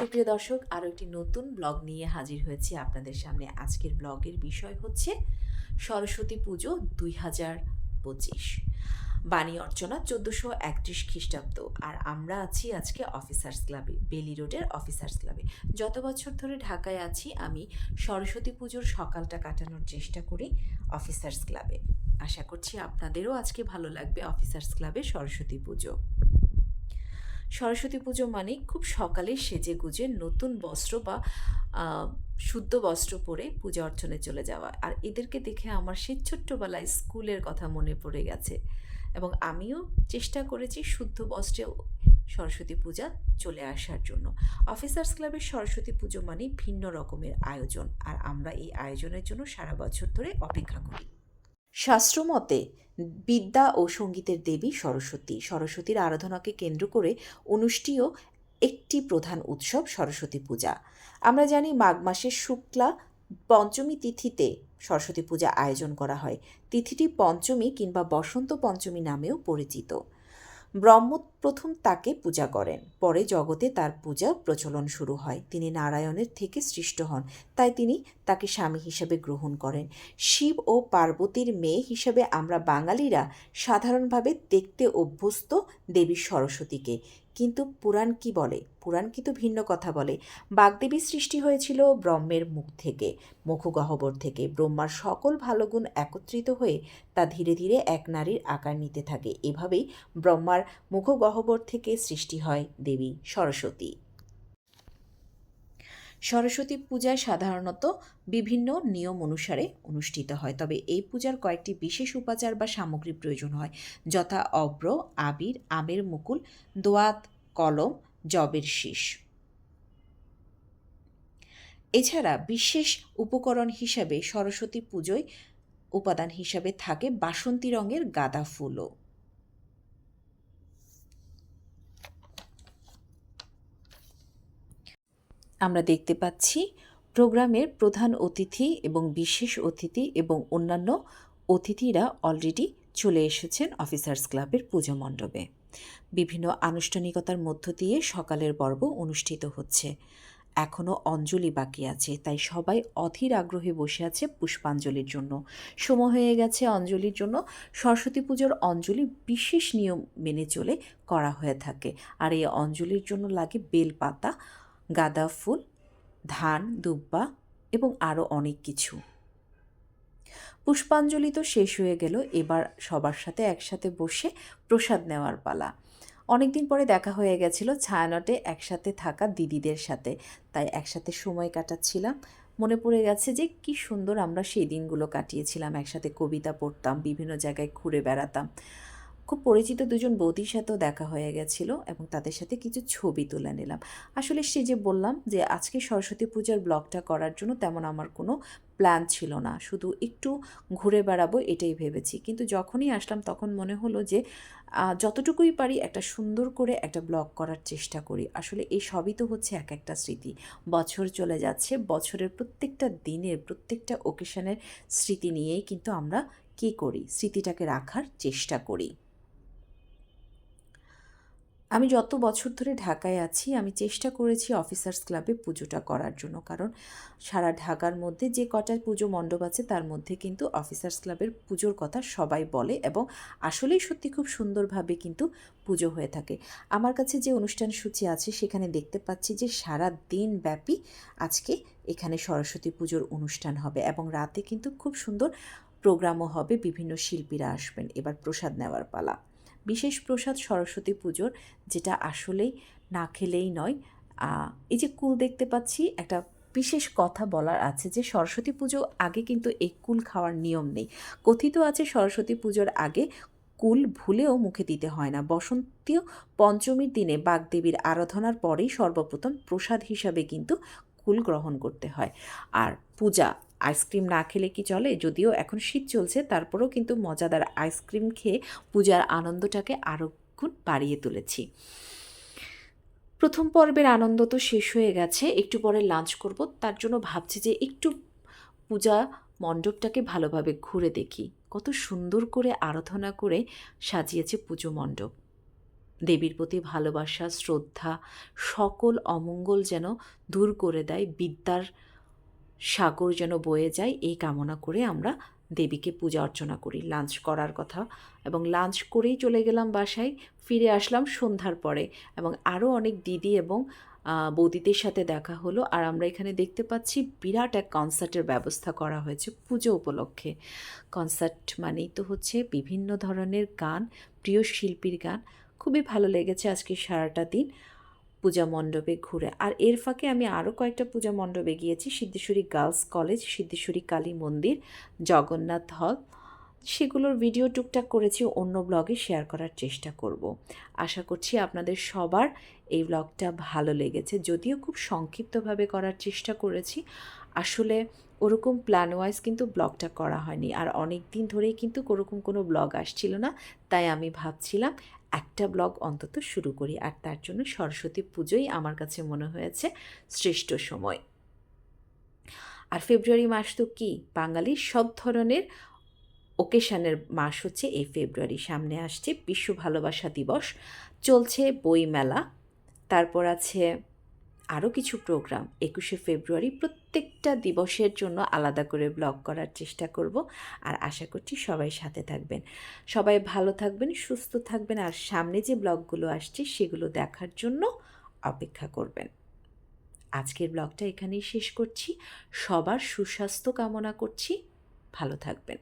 সুপ্রিয় দর্শক আরও একটি নতুন ব্লগ নিয়ে হাজির হয়েছি আপনাদের সামনে। আজকের ব্লগের বিষয় হচ্ছে সরস্বতী পুজো দুই হাজার পঁচিশ। বাণী অর্চনা চোদ্দোশো একত্রিশ খ্রিস্টাব্দ। আর আমরা আছি আজকে অফিসার্স ক্লাবে, বেলি রোডের অফিসার্স ক্লাবে। যত বছর ধরে ঢাকায় আছি, আমি সরস্বতী পুজোর সকালটা কাটানোর চেষ্টা করি অফিসার্স ক্লাবে। আশা করছি আপনাদেরও আজকে ভালো লাগবে অফিসার্স ক্লাবে সরস্বতী পুজো। সরস্বতী পুজো মানে খুব সকালে সেজে গুজে নতুন বস্ত্র বা শুদ্ধ বস্ত্র পরে পূজা অর্চনে চলে যাওয়া। আর এদেরকে দেখে আমার সেই ছোট্টবেলায় স্কুলের কথা মনে পড়ে গেছে। এবং আমিও চেষ্টা করেছি শুদ্ধ বস্ত্রে সরস্বতী পূজা চলে আসার জন্য। অফিসার্স ক্লাবের সরস্বতী পুজো মানে ভিন্ন রকমের আয়োজন। আর আমরা এই আয়োজনের জন্য সারা বছর ধরে অপেক্ষা করি। শাস্ত্রমতে, বিদ্যা ও সঙ্গীতের দেবী সরস্বতী। সরস্বতীর আরাধনাকে কেন্দ্র করে অনুষ্ঠেয় একটি প্রধান উৎসব সরস্বতী পূজা। আমরা জানি মাঘ মাসের শুক্লা পঞ্চমী তিথিতে সরস্বতী পূজা আয়োজন করা হয়। তিথিটি পঞ্চমী কিংবা বসন্ত পঞ্চমী নামেও পরিচিত। ব্রহ্ম প্রথম তাকে পূজা করেন। পরে জগতে তার পূজা প্রচলন শুরু হয়। তিনি নারায়ণের থেকে সৃষ্ট হন। তাই তিনি তাকে স্বামী হিসেবে গ্রহণ করেন। শিব ও পার্বতীর মেয়ে হিসেবে আমরা বাঙালিরা সাধারণভাবে দেখতে অভ্যস্ত দেবী সরস্বতীকে। কিন্তু পুরাণ কি বলে? পুরাণ কিন্তু ভিন্ন কথা বলে। বাগদেবীর সৃষ্টি হয়েছিল ব্রহ্মের মুখ থেকে, মুখগহ্বর থেকে। ব্রহ্মার সকল ভালো গুণ একত্রিত হয়ে তা ধীরে ধীরে এক নারীর আকার নিতে থাকে। এভাবেই ব্রহ্মার মুখগহ্বর থেকে সৃষ্টি হয় দেবী সরস্বতী। সরস্বতী পূজায় সাধারণত বিভিন্ন নিয়ম অনুসারে অনুষ্ঠিত হয়। তবে এই পূজার কয়েকটি বিশেষ উপাচার বা সামগ্রী প্রয়োজন হয়। যথা অব্র, আবির, আমের মুকুল, দোয়াত, কলম, জবের শীষ। এছাড়া বিশেষ উপকরণ হিসাবে সরস্বতী পুজোয় উপাদান হিসাবে থাকে বাসন্তী রঙের গাঁদা ফুলও। আমরা দেখতে পাচ্ছি প্রোগ্রামের প্রধান অতিথি এবং বিশেষ অতিথি এবং অন্যান্য অতিথিরা অলরেডি চলে এসেছেন অফিসার্স ক্লাবের পুজো মণ্ডপে। বিভিন্ন আনুষ্ঠানিকতার মধ্য দিয়ে সকালের পর্ব অনুষ্ঠিত হচ্ছে। এখনও অঞ্জলি বাকি আছে, তাই সবাই অধীর আগ্রহে বসে আছে পুষ্পাঞ্জলির জন্য। সময় হয়ে গেছে অঞ্জলির জন্য। সরস্বতী পুজোর অঞ্জলি বিশেষ নিয়ম মেনে চলে করা হয়ে থাকে। আর এই অঞ্জলির জন্য লাগে বেলপাতা গাঁদা ফুল, ধান, দুব্বা এবং আরও অনেক কিছু। পুষ্পাঞ্জলি তো শেষ হয়ে গেল, এবার সবার সাথে একসাথে বসে প্রসাদ নেওয়ার পালা। অনেকদিন পরে দেখা হয়ে গেছিল ছায়ানটে একসাথে থাকা দিদিদের সাথে, তাই একসাথে সময় কাটাচ্ছিলাম। মনে পড়ে গেছে যে কি সুন্দর আমরা সেই দিনগুলো কাটিয়েছিলাম, একসাথে কবিতা পড়তাম, বিভিন্ন জায়গায় ঘুরে বেড়াতাম। খুব পরিচিত দুজন বৌদির সাথেও দেখা হয়ে গেছিল এবং তাদের সাথে কিছু ছবি তুলে নিলাম। আসলে সে যে বললাম যে আজকে সরস্বতী পূজার ব্লগটা করার জন্য তেমন আমার কোনো প্ল্যান ছিল না। শুধু একটু ঘুরে বেড়াবো এটাই ভেবেছি। কিন্তু যখনই আসলাম তখন মনে হলো যে যতটুকুই পারি একটা সুন্দর করে একটা ব্লগ করার চেষ্টা করি। আসলে এই সবই তো হচ্ছে এক একটা স্মৃতি। বছর চলে যাচ্ছে, বছরের প্রত্যেকটা দিনের, প্রত্যেকটা ওকেশনের স্মৃতি নিয়েই কিন্তু আমরা কী করি? স্মৃতিটাকে রাখার চেষ্টা করি। আমি যত বছর ধরে ঢাকায় আছি, আমি চেষ্টা করেছি অফিসার্স ক্লাবে পুজোটা করার জন্য। কারণ সারা ঢাকার মধ্যে যে কটা পুজো মণ্ডপ আছে, তার মধ্যে কিন্তু অফিসার্স ক্লাবের পুজোর কথা সবাই বলে এবং আসলেই সত্যি খুব সুন্দরভাবে কিন্তু পুজো হয়ে থাকে। আমার কাছে যে অনুষ্ঠান সূচি আছে, সেখানে দেখতে পাচ্ছি যে সারা দিন ব্যাপী আজকে এখানে সরস্বতী পুজোর অনুষ্ঠান হবে এবং রাতে কিন্তু খুব সুন্দর প্রোগ্রামও হবে, বিভিন্ন শিল্পীরা আসবেন। এবার প্রসাদ নেওয়ার পালা। বিশেষ প্রসাদ সরস্বতী পুজোর, যেটা আসলেই না খেলেই নয়। এই যে কুল দেখতে পাচ্ছি, একটা বিশেষ কথা বলার আছে যে সরস্বতী পুজো আগে কিন্তু এই কুল খাওয়ার নিয়ম নেই। কথিত আছে সরস্বতী পুজোর আগে কুল ভুলেও মুখে দিতে হয় না। বসন্তীয় পঞ্চমীর দিনে বাগদেবীর আরাধনার পরেই সর্বপ্রথম প্রসাদ হিসাবে কিন্তু কুল গ্রহণ করতে হয়। আর পূজা আইসক্রিম না খেলে কি চলে? যদিও এখন শীত চলছে, তারপরেও কিন্তু মজাদার আইসক্রিম খেয়ে পূজার আনন্দটাকে আরও গুণ বাড়িয়ে তুলেছি। প্রথম পর্বের আনন্দ তো শেষ হয়ে গেছে, একটু পরে লাঞ্চ করব, তার জন্য ভাবছি যে একটু পূজা মণ্ডপটাকে ভালোভাবে ঘুরে দেখি। কত সুন্দর করে আরাধনা করে সাজিয়েছে পুজো মণ্ডপ। দেবীর প্রতি ভালোবাসা, শ্রদ্ধা, সকল অমঙ্গল যেন দূর করে দেয় বিদ্যার সাগর যেন বয়ে যায়, এই কামনা করে আমরা দেবীকে পূজা অর্চনা করি, লাঞ্চ করার কথা। এবং লাঞ্চ করেই চলে গেলাম বাসায়, ফিরে আসলাম সন্ধ্যার পরে। এবং আরও অনেক দিদি এবং বৌদিদের সাথে দেখা হলো। আর আমরা এখানে দেখতে পাচ্ছি বিরাট এক কনসার্টের ব্যবস্থা করা হয়েছে পুজো উপলক্ষে। কনসার্ট মানেই তো হচ্ছে বিভিন্ন ধরনের গান, প্রিয় শিল্পীর গান। খুবই ভালো লেগেছে আজকে সারাটা দিন। পূজা মণ্ডপে ঘুরে। আর এর ফাঁকে আমি আরও কয়েকটা পূজা মণ্ডপে গিয়েছি, সিদ্ধেশ্বরী গার্লস কলেজ, সিদ্ধেশ্বরী কালী মন্দির, জগন্নাথ হল। সেগুলোর ভিডিও টুকটাক করেছি, অন্য ব্লগে শেয়ার করার চেষ্টা করব। আশা করছি আপনাদের সবার এই ব্লগটা ভালো লেগেছে। যদিও খুব সংক্ষিপ্তভাবে করার চেষ্টা করেছি। আসলে ওরকম প্ল্যান ওয়াইজ কিন্তু ব্লগটা করা হয়নি। আর অনেক দিন ধরেই কিন্তু ওরকম কোনো ব্লগ আসছিল না, তাই আমি ভাবছিলাম একটা ব্লগ অন্তত শুরু করি, আর তার জন্য সরস্বতী পুজোই আমার কাছে মনে হয়েছে শ্রেষ্ঠ সময়। আর ফেব্রুয়ারি মাস তো কি? বাঙালির সব ধরনের ওকেশনের মাস হচ্ছে এই ফেব্রুয়ারি। সামনে আসছে বিশ্ব ভালোবাসা দিবস, চলছে বইমেলা, তারপর আছে আরও কিছু প্রোগ্রাম একুশে ফেব্রুয়ারি প্রত্যেকটা দিবসের জন্য আলাদা করে ব্লগ করার চেষ্টা করব আর আশা করছি সবাই সাথে থাকবেন। সবাই ভালো থাকবেন, সুস্থ থাকবেন আর সামনে যে ব্লগগুলো আসছে সেগুলো দেখার জন্য অপেক্ষা করবেন। আজকের ব্লগটা এখানেই শেষ করছি। সবার সুস্বাস্থ্য কামনা করছি। ভালো থাকবেন।